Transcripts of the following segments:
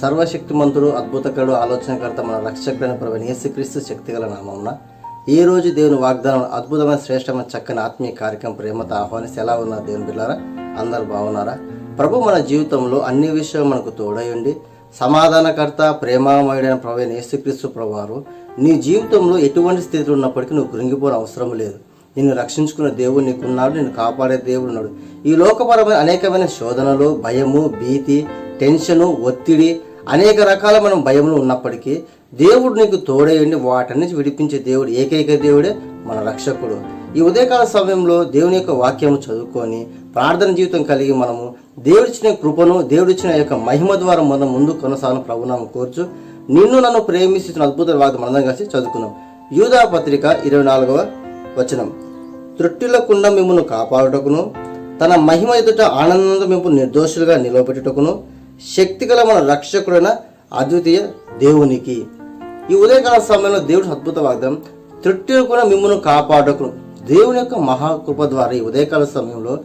సర్వశక్తిమంతుడు అద్భుతకరుడు ఆలోచనకర్త మన రక్షకుడైన ప్రభు యేసుక్రీస్తు శక్తిగల నామమున ఈ రోజు దేవుని వాగ్దానం అద్భుతమైన శ్రేష్టమైన చక్కని ఆత్మీయ కార్యక్రమం ప్రేమతో ఆహ్వానిస్తే ఎలా ఉన్నారు దేవుని బిళ్ళారా అందరు బాగున్నారా? ప్రభు మన జీవితంలో అన్ని విషయాలు మనకు తోడై ఉండి సమాధానకర్త ప్రేమామయుడైన ప్రవీణ యేసుక్రీస్తు ప్రభువారు నీ జీవితంలో ఎటువంటి స్థితిలో ఉన్నప్పటికీ నువ్వు కృంగిపోని అవసరం లేదు. నిన్ను రక్షించుకున్న దేవుడు నీకున్నాడు నిన్ను కాపాడే దేవుడు ఉన్నాడు. ఈ లోకపరమైన అనేకమైన శోధనలు భయము భీతి టెన్షను ఒత్తిడి అనేక రకాల మనం భయములు ఉన్నప్పటికీ దేవుడు నీకు తోడేయండి వాటన్నిటి విడిపించే దేవుడు ఏకైక దేవుడే మన రక్షకుడు. ఈ ఉదయకాల సమయంలో దేవుని యొక్క వాక్యము చదువుకొని ప్రార్థన జీవితం కలిగి మనము దేవుడిచ్చిన కృపను దేవుడిచ్చిన యొక్క మహిమ ద్వారా మనం ముందు కొనసాగను ప్రభునాము కోర్చు. నిన్ను నన్ను ప్రేమిస్తున్న అద్భుత వాక్యం మనందరం కలిసి చదువుకున్నాం యూదా పత్రిక ఇరవై నాలుగవ వచనం. త్రుట్టిలకుండా మిమ్మల్ని కాపాడుటకును తన మహిమ ఎదుట ఆనందంతో మిమ్మల్ని నిర్దోషులుగా నిలవబెట్టుటకును శక్తిగల మన రక్షకుడైన అద్వితీయ దేవునికి. ఈ ఉదయకాల సమయంలో దేవుడు అద్భుత వార్థం తృప్తి కూడా మిమ్మల్ని కాపాడుటకును దేవుని యొక్క మహాకృప ద్వారా ఈ ఉదయకాల సమయంలో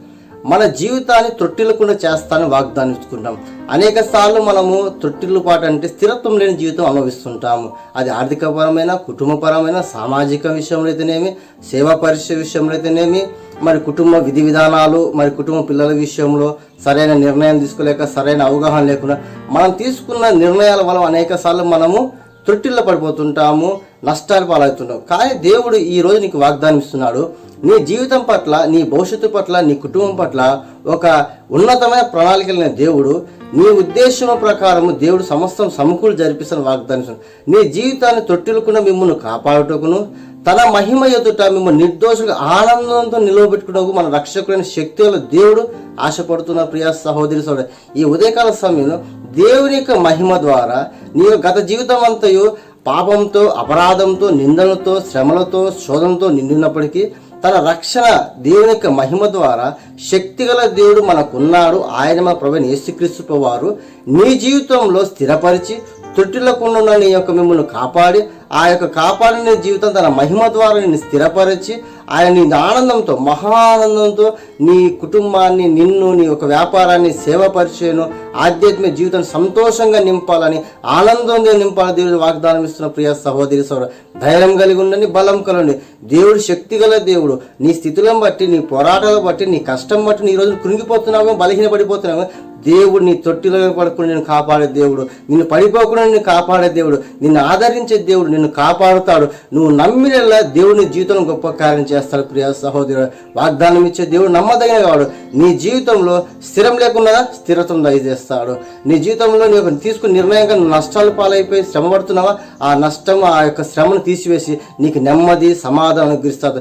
మన జీవితాన్ని త్రొట్టిల్లకుండా చేస్తానని వాగ్దానించుకుంటాం అనేక సార్లు మనము త్రొట్టిల్లు పాట అంటే స్థిరత్వం లేని జీవితం అనుభవిస్తుంటాము. అది ఆర్థికపరమైన కుటుంబపరమైన సామాజిక విషయంలో అయితేనేమి సేవా పరిచయ విషయంలో అయితేనేమి మరి కుటుంబ విధి విధానాలు మరి కుటుంబ పిల్లల విషయంలో సరైన నిర్ణయం తీసుకోలేక సరైన అవగాహన లేకుండా మనం తీసుకున్న నిర్ణయాల వల్ల అనేక సార్లు మనము త్రుట్టిల్ల పడిపోతుంటాము. నష్టాలు పాలవుతున్నావు. కానీ దేవుడు ఈ రోజు నీకు వాగ్దానం ఇస్తున్నాడు. నీ జీవితం పట్ల నీ భవిష్యత్తు పట్ల నీ కుటుంబం పట్ల ఒక ఉన్నతమైన ప్రణాళికలైన దేవుడు. నీ ఉద్దేశం ప్రకారము దేవుడు సమస్తం సమకూలు జరిపిస్తున్న వాగ్దానం నీ జీవితాన్ని తొట్టిల్లుకున్న మిమ్మల్ని కాపాడుటకును తన మహిమ ఎదుట మిమ్మల్ని నిర్దోషులుగా ఆనందంతో నిలవబెట్టుకున్నకు మన రక్షకులైన శక్తుల దేవుడు ఆశపడుతున్న ప్రియ సహోదరి సోదరు ఈ ఉదయకాల సమయంలో దేవుని యొక్క మహిమ ద్వారా నీ గత జీవితం అంతయు పాపంతో అపరాధంతో నిందలతో శ్రమలతో శోధనతో నిండినప్పటికీ తన రక్షణ దేవుని యొక్క మహిమ ద్వారా శక్తిగల దేవుడు మనకున్నాడు. ఆయన మన ప్రభు యేసుక్రీస్తు వారు నీ జీవితంలో స్థిరపరిచి తొట్టిలకుండా నీ యొక్క మిమ్మల్ని కాపాడి ఆ యొక్క కాపాడిన జీవితం తన మహిమ ద్వారా నిన్ను స్థిరపరిచి ఆయన నీ ఆనందంతో మహానందంతో నీ కుటుంబాన్ని నిన్ను నీ యొక్క వ్యాపారాన్ని సేవ పరిచయను ఆధ్యాత్మిక జీవితం సంతోషంగా నింపాలని ఆనందంగా నింపాలని దేవుడు వాగ్దానం ఇస్తున్న ప్రియ సహోదరి సోర ధైర్యం కలిగి ఉండండి బలం కలండి దేవుడు శక్తి గల దేవుడు. నీ స్థితులను బట్టి నీ పోరాటాలు బట్టి నీ కష్టం బట్టి నీ రోజు కృంగిపోతున్నావు బలహీనపడిపోతున్నావు దేవుడు నీ తొట్టిలో పడకుండా నేను కాపాడే దేవుడు. నిన్ను పడిపోకుండా నిన్ను కాపాడే దేవుడు. నిన్ను ఆదరించే దేవుడు. నిన్ను కాపాడుతాడు. నువ్వు నమ్మినలా దేవుని జీవితంలో గొప్ప కార్యం చేస్తాడు ప్రియ సహోదరు వాగ్దానం ఇచ్చే దేవుడు నమ్మదగిన వాడు. నీ జీవితంలో స్థిరం లేకుండా స్థిరత్వం దయచేస్తాడు. నీ జీవితంలో నీ తీసుకున్న నిర్ణయంగా నువ్వు నష్టాలు పాలైపోయి శ్రమ పడుతున్నావా ఆ నష్టం ఆ యొక్క శ్రమను తీసివేసి నీకు నెమ్మది సమాధానం అనుగ్రహిస్తాడు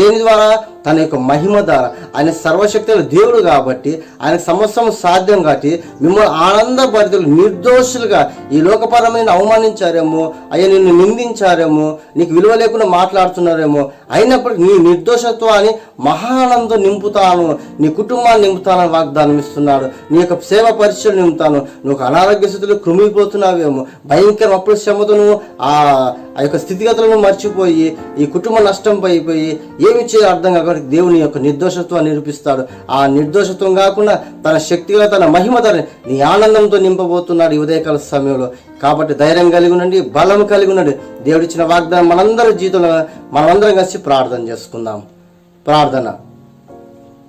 దేని ద్వారా? తన యొక్క మహిమ ద్వారా. ఆయన సర్వశక్తుల దేవుడు కాబట్టి ఆయన సమస్తం సాధ్యం కాబట్టి మిమ్మల్ని ఆనందభరితులు నిర్దోషులుగా ఈ లోకపరమైన అవమానించారేమో అయ్యా నిన్ను నిందించారేమో నీకు విలువ లేకుండా మాట్లాడుతున్నారేమో అయినప్పటికీ నీ నిర్దోషత్వాన్ని మహానందం నింపుతాను నీ కుటుంబాన్ని నింపుతానని వాగ్దానం ఇస్తున్నాడు. నీ యొక్క సేవ పరిచయం నింపుతాను. నువ్వు అనారోగ్య స్థితిలో కృమిపోతున్నావేమో భయంకర అప్పుడు శ్రమతో నువ్వు ఆ ఆ యొక్క స్థితిగతులను మర్చిపోయి ఈ కుటుంబ నష్టం అయిపోయి ఏమి చేయాలో అర్థం కాకుండా దేవుని యొక్క నిర్దోషత్వాన్ని నిరూపిస్తాడు. ఆ నిర్దోషత్వం కాకుండా తన శక్తిగా తన మహిమ తన నీ ఆనందంతో నింపబోతున్నాడు ఈ ఉదయకాల సమయంలో. కాబట్టి ధైర్యం కలిగి ఉండండి బలం కలిగి ఉండండి. దేవుడిచ్చిన వాగ్దానం మనందరి జీవితంలో మనమందరం కలిసి ప్రార్థన చేసుకుందాం. ప్రార్థన.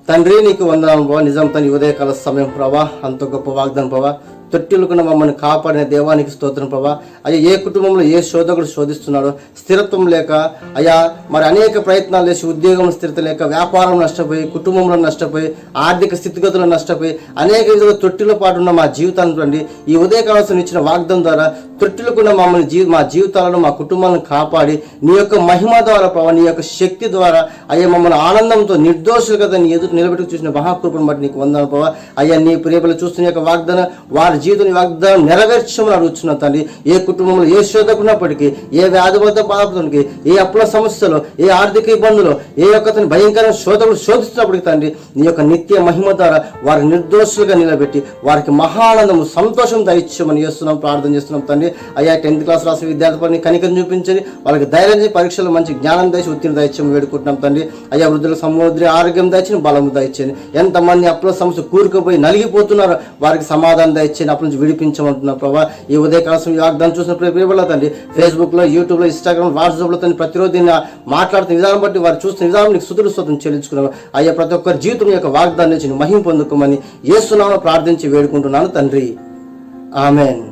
తండ్రి నీకు వందనాలు ప్రభా నిజం తన ఉదయకాల సమయం ప్రభా అంత గొప్ప వాగ్దానం ప్రభా. తొట్టిలుకున్న మమ్మల్ని కాపాడిన దేవానికి స్తోత్రం ప్రభా. అయ్యా ఏ కుటుంబంలో ఏ శోధకుడు శోధిస్తున్నాడో స్థిరత్వం లేక అయ్యా మరి అనేక ప్రయత్నాలు చేసి ఉద్యోగం స్థిరత లేక వ్యాపారం నష్టపోయి కుటుంబంలో నష్టపోయి ఆర్థిక స్థితిగతులు నష్టపోయి అనేక విధంగా తొట్టిలో పాటు ఉన్న మా జీవితాన్ని ఈ ఈ ఉదయకాలం ఇచ్చిన వాగ్దం ద్వారా తొట్టిలుకున్న మమ్మల్ని జీ మా జీవితాలను మా కుటుంబాలను కాపాడి నీ యొక్క మహిమ ద్వారా ప్రభా నీ యొక్క శక్తి ద్వారా అయ్యా మమ్మల్ని ఆనందంతో నిర్దోషులుగా నీ ఎదురు నిలబెట్టుకు చూసిన మహాకృపను బట్టి నీకు వందన ప్రభా. అయ్యా నీ ప్రియపలు చూస్తున్న యొక్క వాగ్దానం వారి జీవితం వాగ్దానం నెరవేర్చమని అడుగుతున్న తండ్రి ఏ కుటుంబంలో ఏ శోధకున్నప్పటికీ ఏ వ్యాధి వద్ద బాధపడికి ఏ అప్పుల సమస్యలో ఏ ఆర్థిక ఇబ్బందులు ఏ యొక్క తన భయంకర శోధకులు శోధిస్తున్నప్పటికీ తండ్రి నీ యొక్క నిత్య మహిమ ద్వారా వారి నిర్దోషులుగా నిలబెట్టి వారికి మహానందము సంతోషం దయచేయమని చేస్తున్నాం ప్రార్థన చేస్తున్నాం తండ్రి. అయ్యా టెన్త్ క్లాస్ రాసిన విద్యార్థి పని కనికం చూపించండి. వాళ్ళకి ధైర్యం పరీక్షలు మంచి జ్ఞానం దయచి ఉత్తీర్ణ దయచేయమని వేడుకుంటున్నాం తండ్రి. అయ్యా వృద్ధుల సమృద్ధి ఆరోగ్యం దయచని బలము దయచేయండి ఎంతమంది అప్పుల సమస్య కూరుకుపోయి నలిగిపోతున్నారో వారికి సమాధానం దయచేయండి. దయచేసి అప్పటి నుంచి విడిపించమంటున్నా ప్రభా. ఈ ఉదయకాలం ఈ వాగ్దానం చూసిన ప్రియబిడ్డల తండ్రి ఫేస్బుక్లో యూట్యూబ్లో ఇన్స్టాగ్రామ్ వాట్సాప్లో తండ్రి ప్రతిరోజు దీన్ని మాట్లాడుతున్న విధానం బట్టి వారు చూస్తున్న విధానం నీకు సుదురు స్తోత్రం చెల్లించుకున్నావు అయ్యా ప్రతి ఒక్కరి జీవితం యొక్క వాగ్దానం నుంచి మహిం పొందుకోమని ఏసునామలో ప్రార్థించి వేడుకుంటున్నాను తండ్రి. ఆమెన్.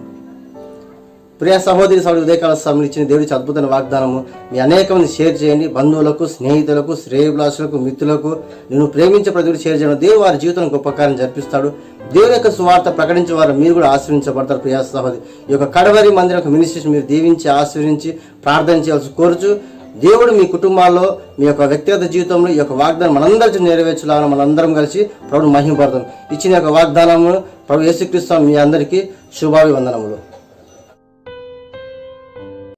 ప్రియ సహోదరి సహోదరి ఉదయకాల సమయం ఇచ్చిన దేవుడి అద్భుతమైన వాగ్దానము. మీ అనేక మంది షేర్ చేయండి. బంధువులకు స్నేహితులకు శ్రేయభిలాషులకు మిత్రులకు. నేను ప్రేమించే ప్రతి షేర్ చేయడం దేవుడు వారి జీవితం గొప్ప కార్యం జరిపిస్తాడు. దేవుని యొక్క సువార్త ప్రకటించే వారు మీరు కూడా ఆశ్రయించబడతారు ప్రియ సహోదరి. ఈ యొక్క కడవరి మందిరం యొక్క మినిస్ట్రేషన్ మీరు దీవించి ఆశ్రయించి ప్రార్థన చేయాల్సి కోరుచు. దేవుడు మీ కుటుంబాల్లో మీ యొక్క వ్యక్తిగత జీవితంలో ఈ యొక్క వాగ్దానం మనందరికీ నెరవేర్చాలని మనందరం కలిసి ప్రభుడు మహిమపడతాం ఇచ్చిన యొక్క వాగ్దానము ప్రభు యేసుక్రీస్తు మీ అందరికీ శుభాభివందనములు.